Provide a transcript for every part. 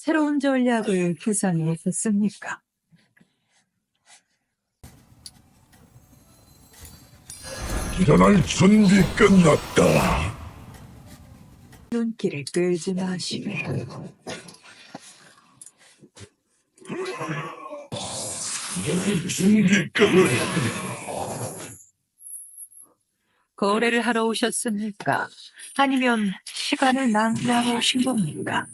새로운 전략을 구상하셨습니까? 일어날 준비 끝났다. 눈길을 끌지 마시고 준비 끝. 거래를 하러 오셨습니까? 아니면 시간을 낭비하러 오신 겁니까?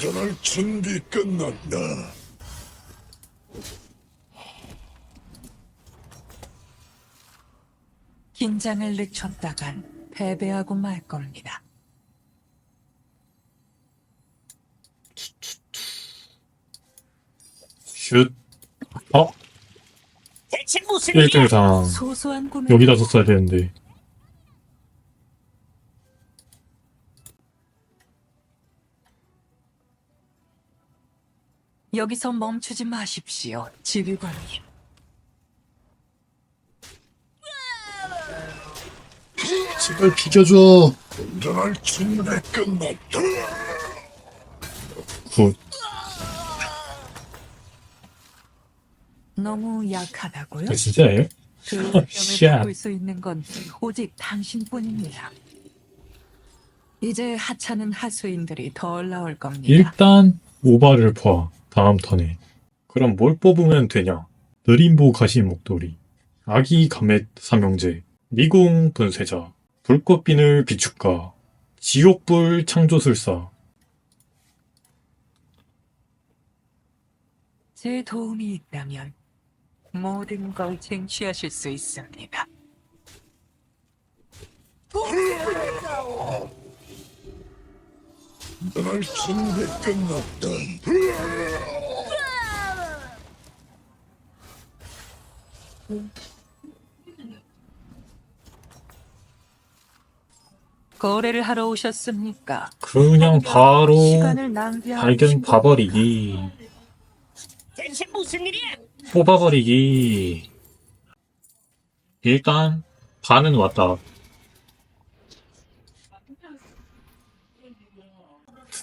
일어날 준비 끝났다. 긴장을 늦췄다간 패배하고 말 겁니다. 슛. 어? 대체 무슨 1등 상 소소한 꿈을 여기다 뒀어야 되는데. 여기서 멈추지 마십시오, 지휘관님. 제발 비켜줘. 일어날 준비 끝났다. 굿. 너무 약하다고요? 아, 진짜예요? 그 어, 병을 씨앗. 바꿀 수 있는 건 오직 당신뿐입니다. 이제 하찮은 하수인들이 덜 나올 겁니다. 일단 오바를 봐. 다음 턴에. 그럼 뭘 뽑으면 되냐? 느림보 가시 목도리, 아기 가멧 삼형제, 미궁 분쇄자, 불꽃비늘 비축가, 지옥불 창조술사. 제 도움이 있다면 모든 걸 쟁취하실 수 있습니다. 일어날 준비 끝났다. 거래를 하러 오셨습니까? 그냥 바로 시간을 낭비하고 발견 봐버리기. 대체 무슨 일이야? 뽑아버리기. 일단 반은 왔다.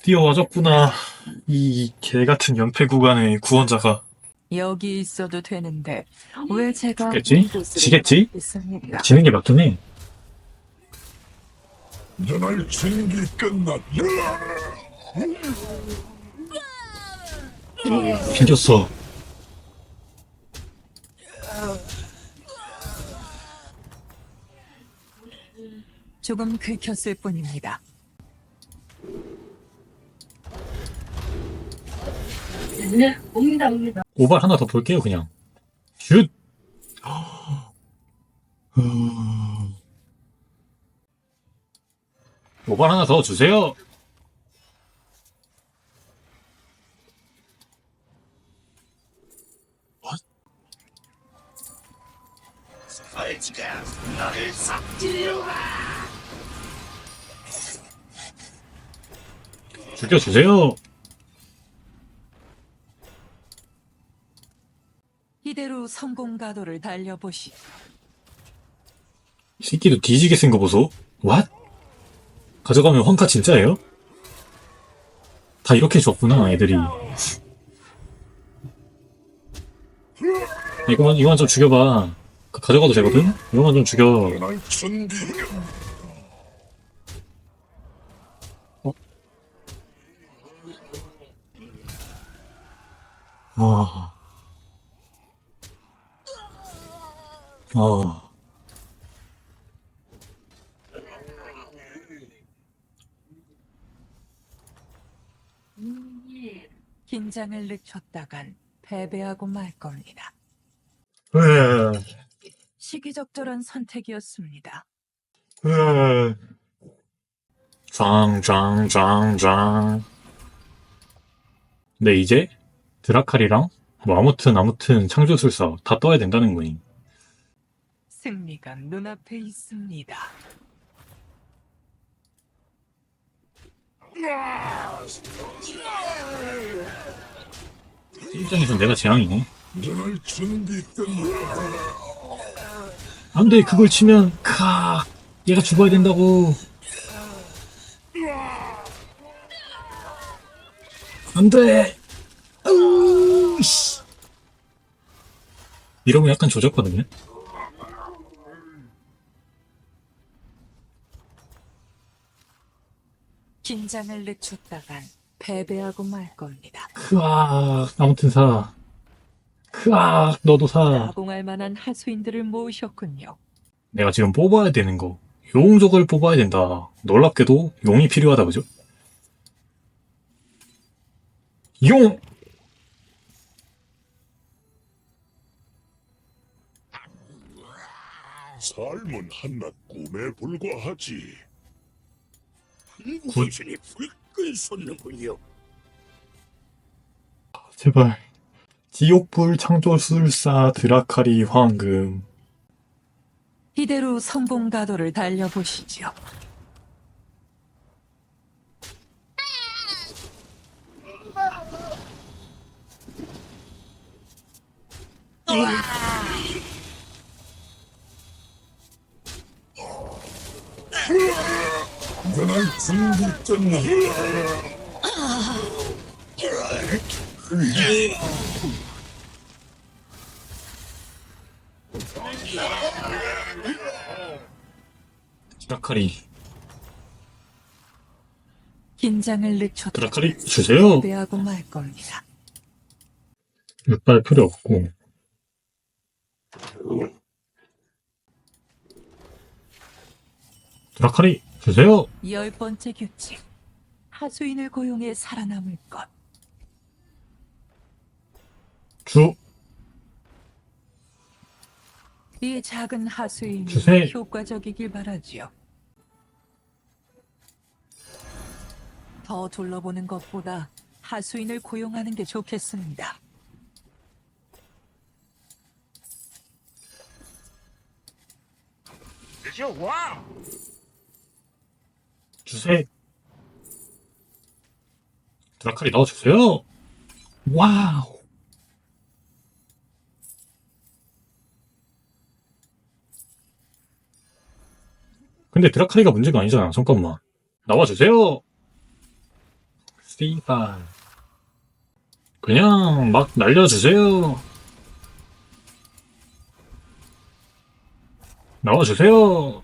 드디어 와줬구나. 이 개 같은 연패 구간의 구원자가. 여기 있어도 되는데 왜 제가 죽겠지? 지겠지? 있습니까? 지는 게 맞긴 해. 일어날 준비 끝났다. 생겼어. 조금 긁혔을 뿐입니다. 오발 하나 더 볼게요, 그냥. 슛! 오발 하나 더 주세요! 죽여주세요! 가도를 달려보시. 새끼도 뒤지게 쓴거 보소. 왓? 가져가면 환카 진짜예요? 다 이렇게 줬구나, 애들이. 이거만, 이거만 좀 죽여봐. 가- 가져가도 되거든? 이거만 좀 죽여. 일어날 아. 긴장을 늦췄다간 패배하고 말 겁니다. 으, 시기적절한 선택이었습니다. 으. 짱, 짱. 네, 이제 드라칼이랑 뭐 아무튼 아무튼 창조술사 다 떠야 된다는 거니. 승리가 눈앞에 있습니다. 입장에선 내가 재앙이네. 준비. 안 돼, 그걸 치면, 카, 얘가 죽어야 된다고. 안 돼! 아우, 씨. 이러면 약간 조졌거든요? 긴장을 늦췄다간 패배하고 말 겁니다. 크악, 아무튼 사. 크악, 너도 사. 나봉할 만한 하수인들을 모으셨군요. 내가 지금 뽑아야 되는 거. 용족을 뽑아야 된다. 놀랍게도 용이 필요하다, 그죠? 용! 삶은 한낱 꿈에 불과하지. 굿. 이불끈 솟는군요. 제발. 지옥불 창조술사 드라카리 황금. 이대로 성공가도를 달려보시죠. 일 준비 끝났다. 드라카리. 긴장을 늦췄다간 드라카리 주세요. 패배하고 말 겁니다. 육발 필요 없고. 드라카리 주세요. 열 번째 규칙. 하수인을 고용해 살아남을 것. 주. 이 작은 하수인이 주세요. 효과적이길 바라지요. 더 둘러보는 것보다 하수인을 고용하는 게 좋겠습니다. 주세요. 드라카리 넣어주세요. 와우. 근데 드라카리가 문제가 아니잖아. 잠깐만. 나와주세요. 씨발. 그냥 막 날려주세요. 나와주세요.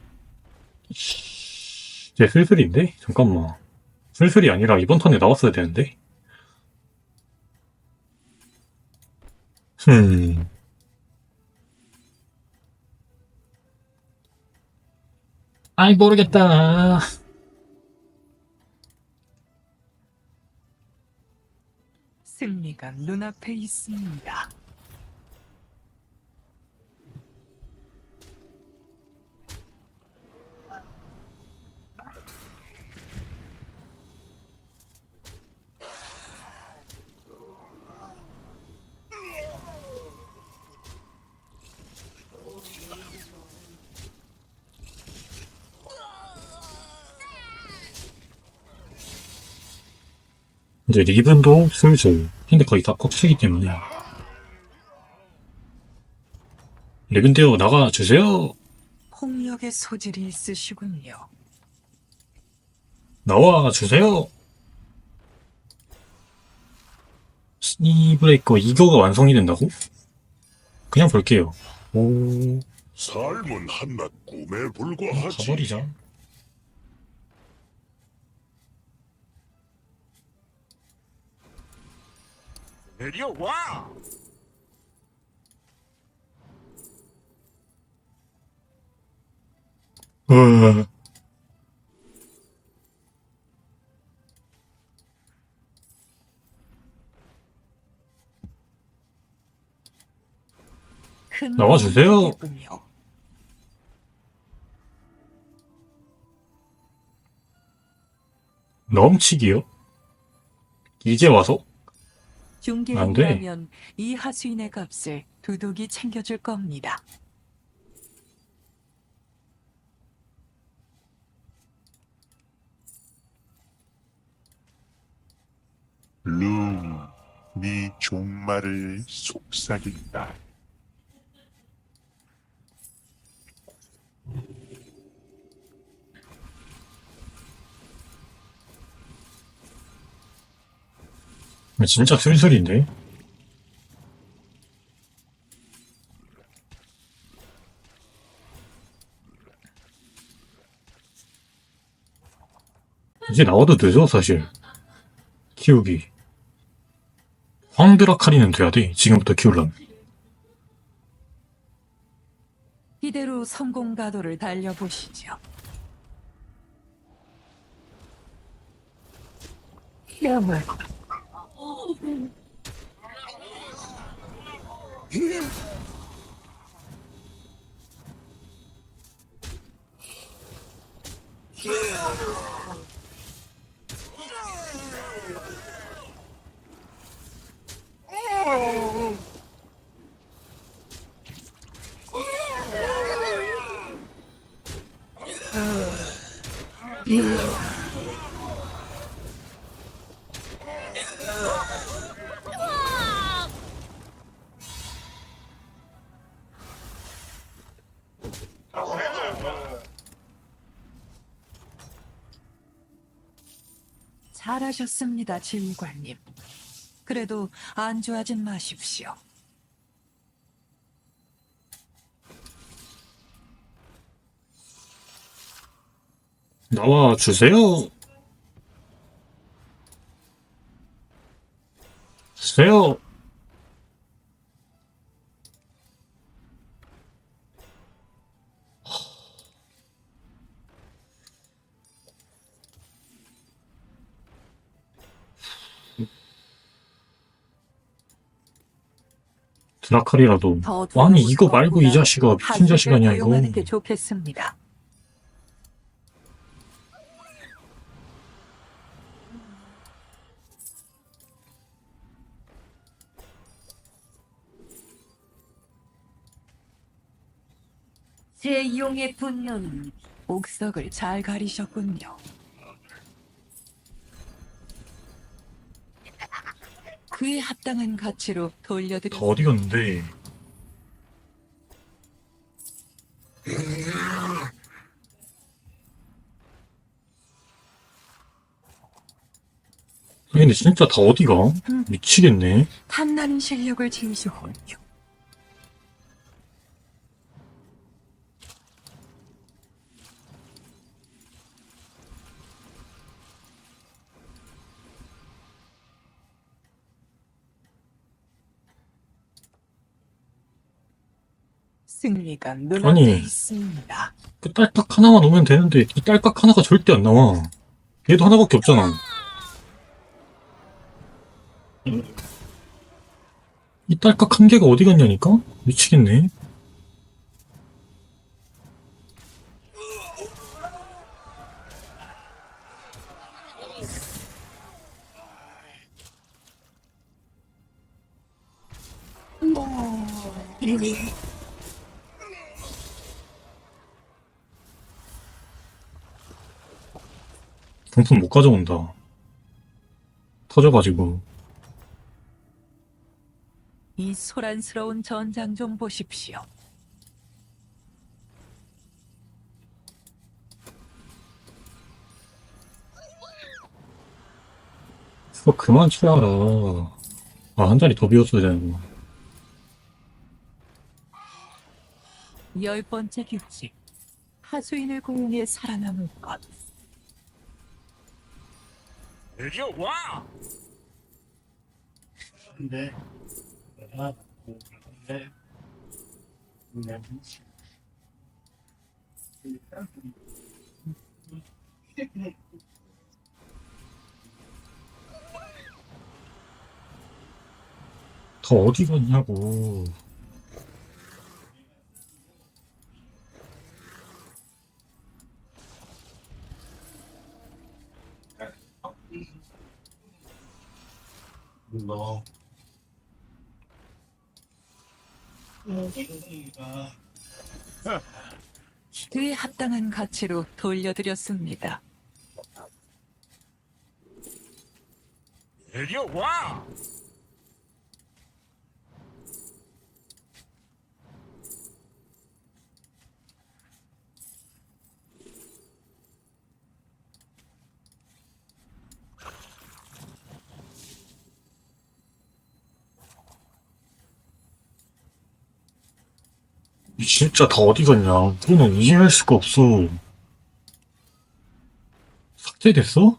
씨, 이제 슬슬인데? 잠깐만. 슬슬이 아니라 이번 턴에 나왔어야 되는데? 흠. 아이, 모르겠다. 승리가 눈앞에 있습니다. 이제 리븐도 슬슬. 근데 거의 다 kok치기 때문에. 리븐데요, 나가주세요. 폭력의 소질이 있으시군요. 나와주세요. 스니브레이커 이거가 완성이 된다고? 그냥 볼게요. 오, 삶은 한낱 꿈에 불과하지. 가버리자. 내려와. 으, 큰 나와주세요. 도움이겠군요. 넘치기요? 이제 와서? 안 돼. 중개인이라면 이 하수인의 값을 두둑이 챙겨줄 겁니다. 룸, 네 종말을 속삭인다. 진짜 슬슬인데? 이제 나와도 되죠, 사실. 키우기. 황드라카리는 돼야 돼, 지금부터 키우려면. 이대로 성공 가도를 달려보시죠. 야말 Yeah. 잘하셨습니다, 지휘관님. 그래도 안주하진 마십시오. 나와. 주세요. 드라칼이라도 더 아니 이거 말고 이 자식아 미친 한숨을 자식 아니야 이거 게 좋겠습니다. 제 용의 분노는 옥석을 잘 가리셨군요. 그에 합당한 가치로 돌려드리 다. 어디 갔는데? 근데 진짜 다 어디가? 미치겠네. 탐나는 실력을 지으시군 요. 승리가 눈앞에 아니. 있습니다. 그 딸깍 하나만 오면 되는데 이 딸깍 하나가 절대 안 나와 얘도 하나밖에 없잖아 이 딸깍 한 개가 어디 갔냐니까? 미치겠네 경품 못 가져온다 터져가지고 이 소란스러운 전장 좀 보십시오. 그거 그만 쳐야라 아 한 자리 더 비웠어야 되는구나 열 번째 규칙. 하수인을 고용해 살아남을 것. 이리 와! 다 어디 갔냐고 그에 합당한 가치로 돌려드렸습니다. 이리 와! 진짜 다 어디 갔냐? 너는 이해할 수가 없어. 삭제됐어?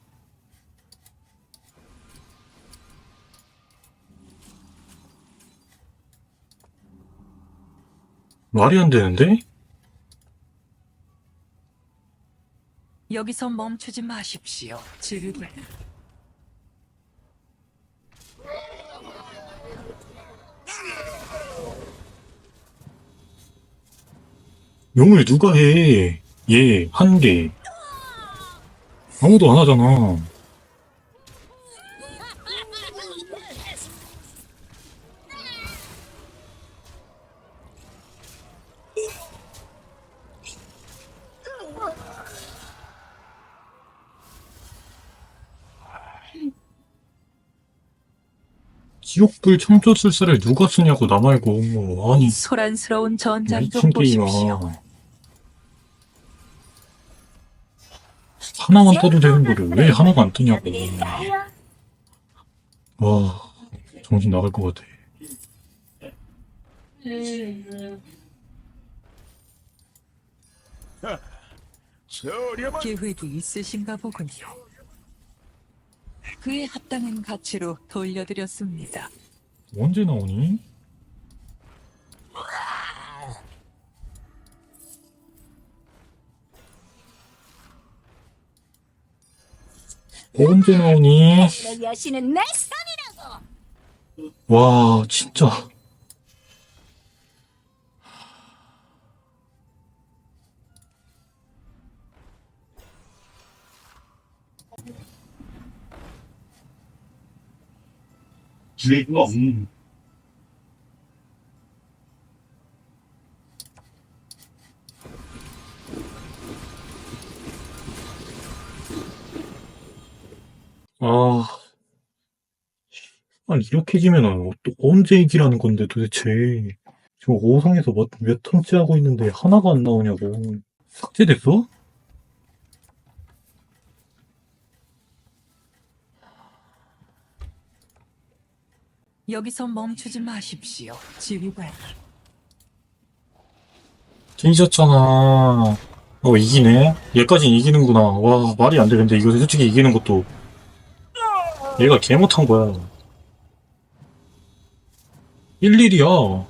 말이 안 되는데? 여기서 멈추지 마십시오. 지휘 용을 누가 해? 얘, 한 개. 아무도 안 하잖아. 지옥불 청조술사를 누가 쓰냐고 나 말고 아니 소란스러운 전장 좀 미친 보십시오. 하나만 떠도 되는 거를 왜 하나가 안 뜨냐고 와 정신 나갈 것 같아 계획이 있으신가 보군요. 그에 합당한 가치로 돌려드렸습니다. 언제 나오니? 언제 나오니? 내 여신은 내 선이라고. 와 진짜 아 아니 이렇게 지면은 또 언제 이기라는 건데 도대체 지금 5성에서 몇, 몇 턴째 하고 있는데 하나가 안 나오냐고 삭제됐어? 여기서 멈추지 마십시오. 지휘관. 찢었잖아 어 이기네? 얘까진 이기는구나 와 말이 안 돼 근데 이거 솔직히 이기는 것도 얘가 개 못한 거야. 1-1이야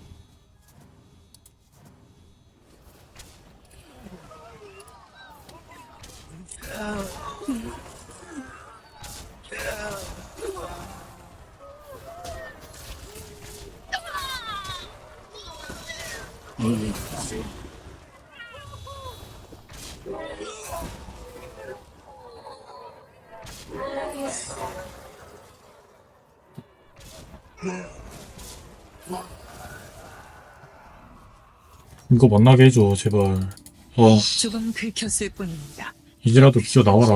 이거 만나게 해줘 제발 어 조금 긁혔을 뿐입니다. 이제라도 기어 나와라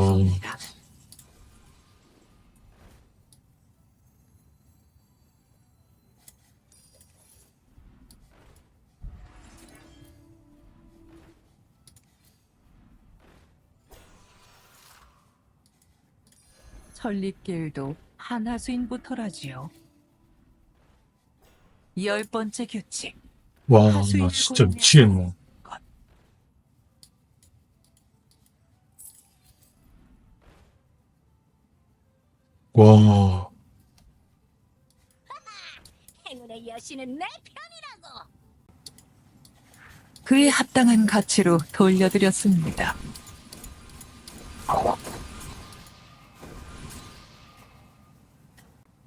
천립길도 하나수인부터라지요. 열 번째 규칙. 와 나 진짜 미치겠네 와 행운의 여신은 내 편이라고. 그에 합당한 가치로 돌려드렸습니다.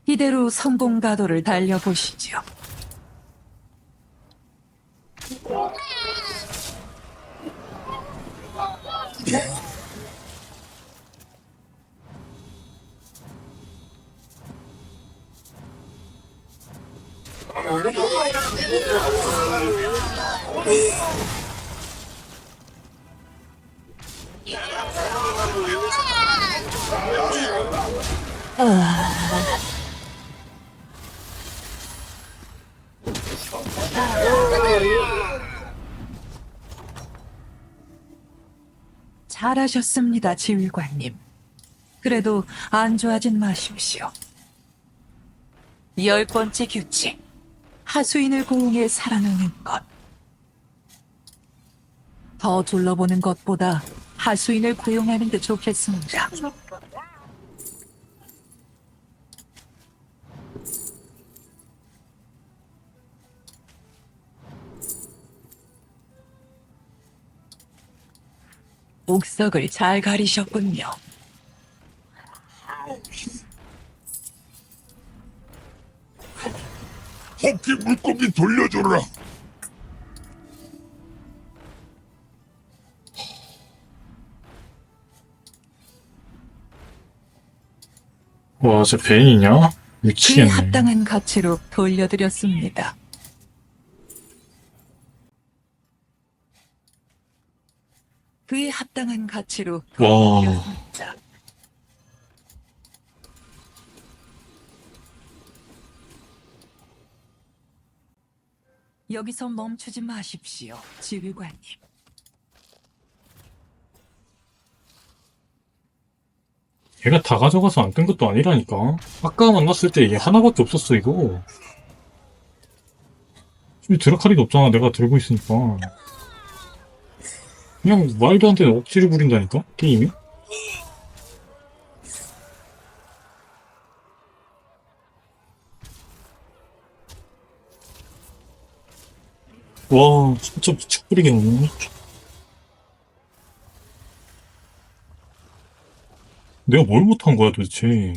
이대로 성공 가도를 달려보시죠. 잘하셨습니다, 지휘관님. 그래도 안 좋아진 마십시오. 열 번째 규칙. 하수인을 고용해 살아나는 것. 더 둘러보는 것보다 하수인을 고용하는 게 좋겠습니다. 옥석을 잘 가리셨군요. 호키 물고기 돌려줘라. 와, 저 벤이냐? 그에 미치겠네. 합당한 가치로 돌려드렸습니다. 그에 합당한 가치로 와. 돌려드렸습니다. 여기서 멈추지 마십시오, 지휘관님. 얘가 다 가져가서 안 뜬 것도 아니라니까. 아까 만났을 때 얘 하나밖에 없었어, 이거. 지금 드라카리도 없잖아, 내가 들고 있으니까. 그냥 말도 안 되는 억지를 부린다니까? 게임이? 와, 진짜 미쳐버리겠네. 내가 뭘 못한 거야, 도대체.